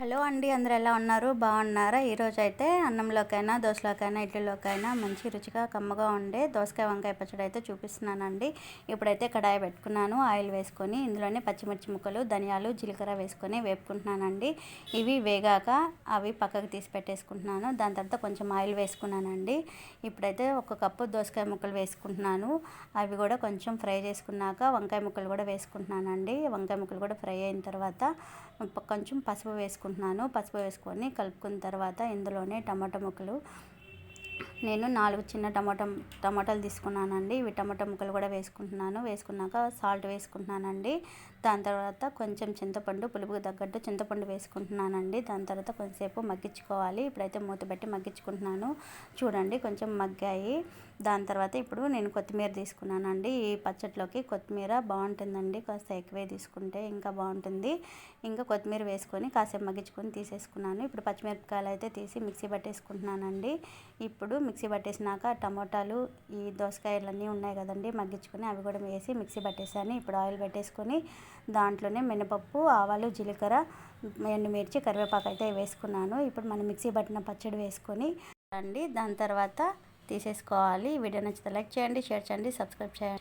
Hello అండి అందరు ఎలా ఉన్నారు? బాగున్నారా? ఈరోజు అయితే అన్నంలోకైనా దోశలోకైనా ఇడ్లీలోకైనా మంచి రుచిగా కమ్మగా ఉండే దోసకాయ వంకాయ పచ్చడి అయితే చూపిస్తున్నానండి. ఇప్పుడైతే కడాయి పెట్టుకున్నాను ఆయిల్ వేసుకొని ఇందులోనే పచ్చిమిర్చి ముక్కలు ధనియాలు జీలకర్ర వేసుకొని వేపుకుంటున్నానండి. ఇవి వేగాక అవి పక్కకు తీసి పెట్టేసుకుంటున్నాను. దాని తర్వాత కొంచెం ఆయిల్ వేసుకున్నానండి. ఇప్పుడైతే ఒక కప్పు దోసకాయ ముక్కలు వేసుకుంటున్నాను. అవి కూడా కొంచెం ఫ్రై చేసుకున్నాక వంకాయ ముక్కలు కూడా వేసుకుంటున్నానండి. వంకాయ ముక్కలు కూడా ఫ్రై అయిన తర్వాత కొంచెం పసుపు వేసుకుంటున్నాను. పసుపు వేసుకొని కలుపుకున్న తర్వాత ఇందులోనే టమాటా ముక్కలు నేను నాలుగు చిన్న టమాటా టమాటాలు తీసుకున్నానండి. ఇవి టమాటా ముక్కలు కూడా వేసుకుంటున్నాను. వేసుకున్నాక సాల్ట్ వేసుకుంటున్నానండి. దాని తర్వాత కొంచెం చింతపండు పులుపుకు తగ్గట్టు చింతపండు వేసుకుంటున్నానండి. దాని తర్వాత కొంచెంసేపు మగ్గించుకోవాలి. ఇప్పుడైతే మూత పెట్టి మగ్గించుకుంటున్నాను. చూడండి కొంచెం మగ్గాయి. దాని తర్వాత ఇప్పుడు నేను కొత్తిమీర తీసుకున్నానండి. ఈ పచ్చట్లోకి కొత్తిమీర బాగుంటుందండి. కాస్త ఎక్కువే తీసుకుంటే ఇంకా బాగుంటుంది. ఇంకా కొత్తిమీర వేసుకొని కాసేపు మగ్గించుకొని తీసేసుకున్నాను. ఇప్పుడు పచ్చిమిరపకాయలు అయితే తీసి మిక్సీ పట్టేసుకుంటున్నానండి. ఇప్పుడు మిక్సీ పట్టేసినాక టమోటాలు ఈ దోసకాయలన్నీ ఉన్నాయి కదండి మగ్గించుకొని అవి కూడా వేసి మిక్సీ పట్టేసాను. ఇప్పుడు ఆయిల్ పెట్టేసుకొని దాంట్లోనే మినపప్పు ఆవాలు జీలకర్ర ఎండుమిర్చి కరివేపాకు అయితే వేసుకున్నాను. ఇప్పుడు మనం మిక్సీ పట్టిన పచ్చడి వేసుకొని అండి దాని తర్వాత తీసేసుకోవాలి. వీడియో నచ్చితే లైక్ చేయండి షేర్ చేయండి సబ్స్క్రైబ్ చేయండి.